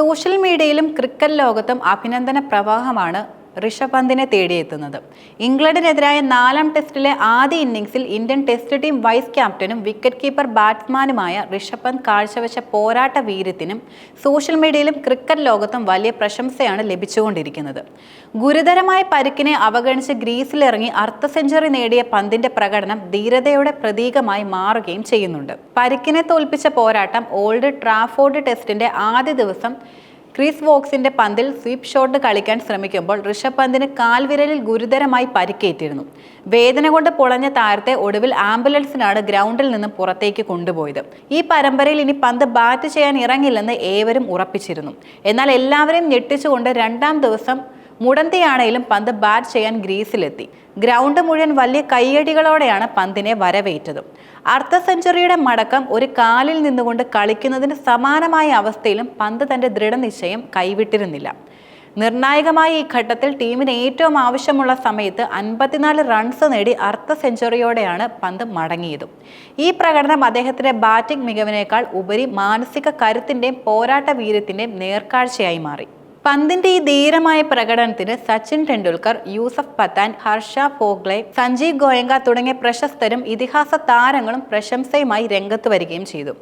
Social മീഡിയയിലും cricket ലോകത്തും അഭിനന്ദന പ്രവാഹമാണ് ഋഷഭ് പന്തിനെ തേടിയെത്തുന്നത്. ഇംഗ്ലണ്ടിനെതിരായ നാലാം ടെസ്റ്റിലെ ആദ്യ ഇന്നിംഗ്സിൽ ഇന്ത്യൻ ടെസ്റ്റ് ടീം വൈസ് ക്യാപ്റ്റനും വിക്കറ്റ് കീപ്പർ ബാറ്റ്സ്മാനുമായ ഋഷഭ് പന്ത് കാഴ്ചവെച്ച പോരാട്ട വീര്യത്തിനും സോഷ്യൽ മീഡിയയിലും ക്രിക്കറ്റ് ലോകത്തും വലിയ പ്രശംസയാണ് ലഭിച്ചുകൊണ്ടിരിക്കുന്നത്. ഗുരുതരമായ പരുക്കിനെ അവഗണിച്ച് ഗ്രീസിലിറങ്ങി അർദ്ധ സെഞ്ചുറി നേടിയ പന്തിന്റെ പ്രകടനം ധീരതയുടെ പ്രതീകമായി മാറുകയും ചെയ്യുന്നുണ്ട്. പരുക്കിനെ തോൽപ്പിച്ച പോരാട്ടം ഓൾഡ് ട്രാഫോർഡ് ടെസ്റ്റിന്റെ ആദ്യ ദിവസം ക്രിസ് വോക്സിന്റെ പന്തിൽ സ്വീപ് ഷോട്ട് കളിക്കാൻ ശ്രമിക്കുമ്പോൾ ഋഷഭ് പന്തിന് കാൽവിരലിൽ ഗുരുതരമായി പരിക്കേറ്റിരുന്നു. വേദന കൊണ്ട് പൊളഞ്ഞ താരത്തെ ഒടുവിൽ ആംബുലൻസിനാണ് ഗ്രൗണ്ടിൽ നിന്ന് പുറത്തേക്ക് കൊണ്ടുപോയത്. ഈ പരമ്പരയിൽ ഇനി പന്ത് ബാറ്റ് ചെയ്യാൻ ഇറങ്ങില്ലെന്ന് ഏവരും ഉറപ്പിച്ചിരുന്നു. എന്നാൽ എല്ലാവരെയും ഞെട്ടിച്ചുകൊണ്ട് രണ്ടാം ദിവസം മുടന്തിയാണേലും പന്ത് ബാറ്റ് ചെയ്യാൻ ഗ്രീസിലെത്തി. ഗ്രൗണ്ട് മുഴുവൻ വലിയ കയ്യടികളോടെയാണ് പന്തിനെ വരവേറ്റതും. അർദ്ധ സെഞ്ചുറിയുടെ മടക്കം ഒരു കാലിൽ നിന്നുകൊണ്ട് കളിക്കുന്നതിന് സമാനമായ അവസ്ഥയിലും പന്ത് തന്റെ ദൃഢനിശ്ചയം കൈവിട്ടിരുന്നില്ല. നിർണായകമായ ഈ ഘട്ടത്തിൽ ടീമിന് ഏറ്റവും ആവശ്യമുള്ള സമയത്ത് അൻപത്തിനാല് റൺസ് നേടി അർദ്ധ സെഞ്ചുറിയോടെയാണ് പന്ത് മടങ്ങിയതും. ഈ പ്രകടനം അദ്ദേഹത്തിന്റെ ബാറ്റിംഗ് മികവിനേക്കാൾ ഉപരി മാനസിക കരുത്തിന്റെയും പോരാട്ട വീര്യത്തിന്റെയും നേർക്കാഴ്ചയായി മാറി. പന്തിന്റെ ഈ ധീരമായ പ്രകടനത്തിന് സച്ചിൻ ടെണ്ടുൽക്കർ യൂസഫ് പത്താൻ ഹർഷ ഫോഗ്ലെ സഞ്ജീവ് ഗോയങ്ക തുടങ്ങിയ പ്രശസ്തരും ഇതിഹാസ താരങ്ങളും പ്രശംസയുമായി രംഗത്ത് വരികയും ചെയ്തു.